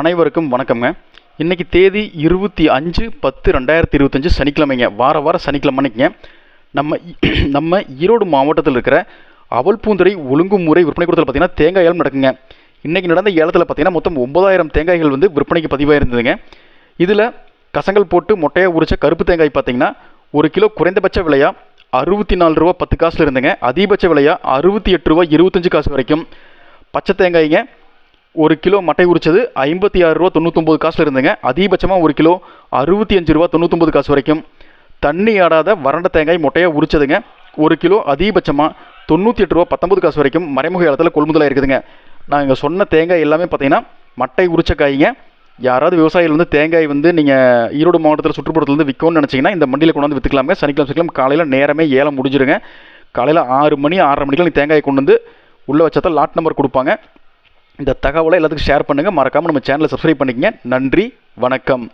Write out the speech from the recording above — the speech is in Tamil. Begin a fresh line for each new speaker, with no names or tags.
அனைவருக்கும் வணக்கம்ங்க. இன்றைக்கி தேதி இருபத்தி அஞ்சு பத்து ரெண்டாயிரத்தி இருபத்தஞ்சு சனிக்கிழமைங்க. வார வார சனிக்கிழமை நம்ம நம்ம ஈரோடு மாவட்டத்தில் இருக்கிற அவல்பூந்துறை ஒழுங்குமுறை விற்பனை கூடத்தில் பார்த்தீங்கன்னா தேங்காய் ஏலம் நடக்குங்க. இன்றைக்கி நடந்த ஏலத்தில் பார்த்தீங்கன்னா மொத்தம் ஒன்பதாயிரம் தேங்காய்கள் வந்து விற்பனைக்கு பதிவாயிருந்ததுங்க. இதில் கசங்கள் போட்டு மொட்டையாக உரிச்ச கருப்பு தேங்காய் பார்த்தீங்கன்னா ஒரு கிலோ குறைந்தபட்ச விலையா அறுபத்தி நாலு ரூபா பத்து காசுல இருந்துங்க. அதிகபட்ச விலையா அறுபத்தி எட்டு ரூபா இருபத்தஞ்சு காசு வரைக்கும். பச்சை தேங்காய்ங்க ஒரு கிலோ மட்டை உரிச்சது ஐம்பத்தி ஆறு ரூபா தொண்ணூத்தொம்பது காசில் இருந்துங்க. அதிகபட்சமாக ஒரு கிலோ அறுபத்தி அஞ்சு ரூபா தொண்ணூத்தொம்பது காசு வரைக்கும். தண்ணி ஆடாத வறண்ட தேங்காய் மொட்டையாக உரிச்சதுங்க. ஒரு கிலோ அதிகபட்சமாக தொண்ணூற்றி எட்டு ரூபா பத்தொம்பது காசு வரைக்கும் மறைமுக இடத்துல கொள்முதலாக இருக்குதுங்க. நான் இங்கே சொன்ன தேங்காய் எல்லாமே பார்த்தீங்கன்னா மட்டை உரிச்ச காய்ங்க. யாராவது விவசாயிகள் வந்து தேங்காய் வந்து நீங்கள் ஈரோடு மாவட்டத்தில் சுற்றுப்புறத்துலேருந்து விற்கணும்னு நினச்சிங்கன்னா இந்த மண்டியில் கொண்டு வந்து விற்றுக்கலாமே சனிக்கிழமை சனிக்கிழமை காலையில் நேரமே ஏலம் முடிஞ்சிருங்க. காலையில் ஆறு மணி ஆறரை மணிக்கெல்லாம் தேங்காய் கொண்டு வந்து உள்ளே வச்சா லாட் நம்பர் கொடுப்பாங்க. இந்த தகவலை எல்லாத்துக்கும் ஷேர் பண்ணுங்கள் மறக்காமல் நம்ம சேனலை சப்ஸ்கிரைப் பண்ணிக்கங்க. நன்றி வணக்கம்.